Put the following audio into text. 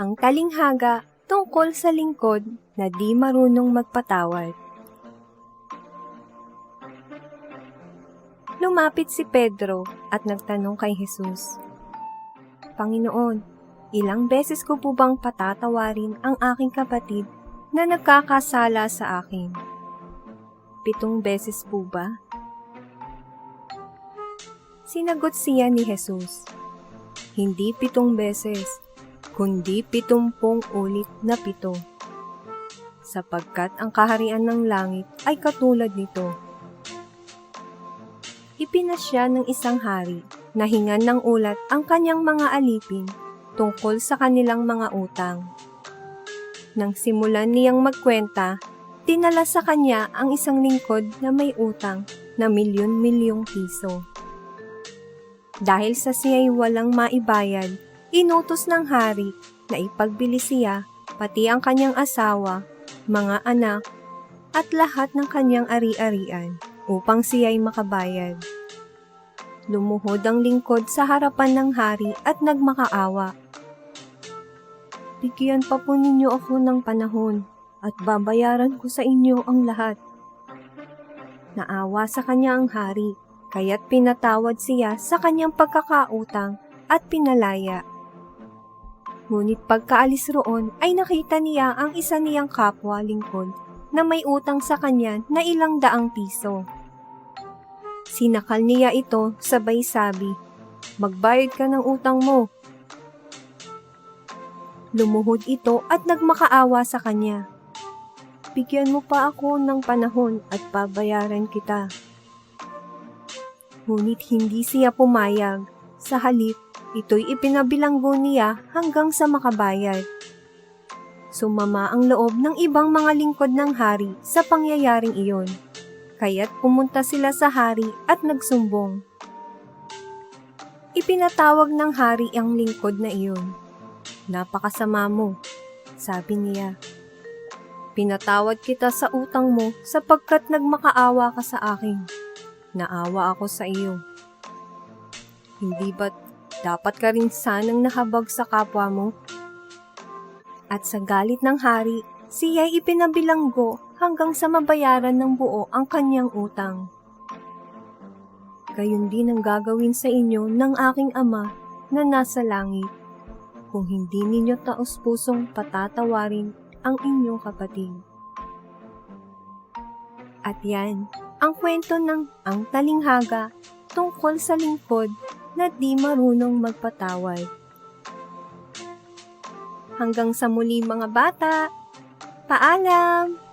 Ang talinghaga tungkol sa lingkod na di marunong magpatawad. Lumapit si Pedro at nagtanong kay Jesus, Panginoon, ilang beses ko po bang patatawarin ang aking kapatid na nagkakasala sa akin? Pitong beses po ba? Sinagot siya ni Jesus, Hindi pitong beses, kundi pitumpong ulit na pito. Sapagkat ang kaharian ng langit ay katulad nito. Ipinasya ng isang hari na hingan ng ulat ang kanyang mga alipin tungkol sa kanilang mga utang. Nang simulan niyang magkwenta, tinala sa kanya ang isang lingkod na may utang na milyon-milyong piso. Dahil sa siya'y walang maibayad, inutos ng hari na ipagbili siya, pati ang kanyang asawa, mga anak, at lahat ng kanyang ari-arian upang siya'y makabayad. Lumuhod ang lingkod sa harapan ng hari at nagmakaawa. Bigyan pa po ninyo ako ng panahon at babayaran ko sa inyo ang lahat. Naawa sa kanya ang hari, kaya't pinatawad siya sa kanyang pagkakautang at pinalaya. Ngunit pagkaalis roon ay nakita niya ang isa niyang kapwa lingkod na may utang sa kanya na ilang daang piso. Sinakal niya ito sabay sabi, Magbayad ka ng utang mo. Lumuhod ito at nagmakaawa sa kanya. Bigyan mo pa ako ng panahon at babayaran kita. Ngunit hindi siya pumayag. Sa halip, ito'y ipinabilanggo niya hanggang sa makabayad. Sumama ang loob ng ibang mga lingkod ng hari sa pangyayaring iyon. Kaya't pumunta sila sa hari at nagsumbong. Ipinatawag ng hari ang lingkod na iyon. Napakasama mo, sabi niya. Pinatawad kita sa utang mo sapagkat nagmakaawa ka sa akin. Naawa ako sa iyo. Hindi ba't dapat ka rin sanang nahabag sa kapwa mo? At sa galit ng hari, siya'y ipinabilanggo hanggang sa mabayaran ng buo ang kanyang utang. Gayon din ang gagawin sa inyo ng aking ama na nasa langit kung hindi ninyo taos-pusong patatawarin ang inyong kapatid. At yan, ang kwento ng ang talinghaga tungkol sa lingkod na di marunong magpatawad. Hanggang sa muli mga bata, paalam!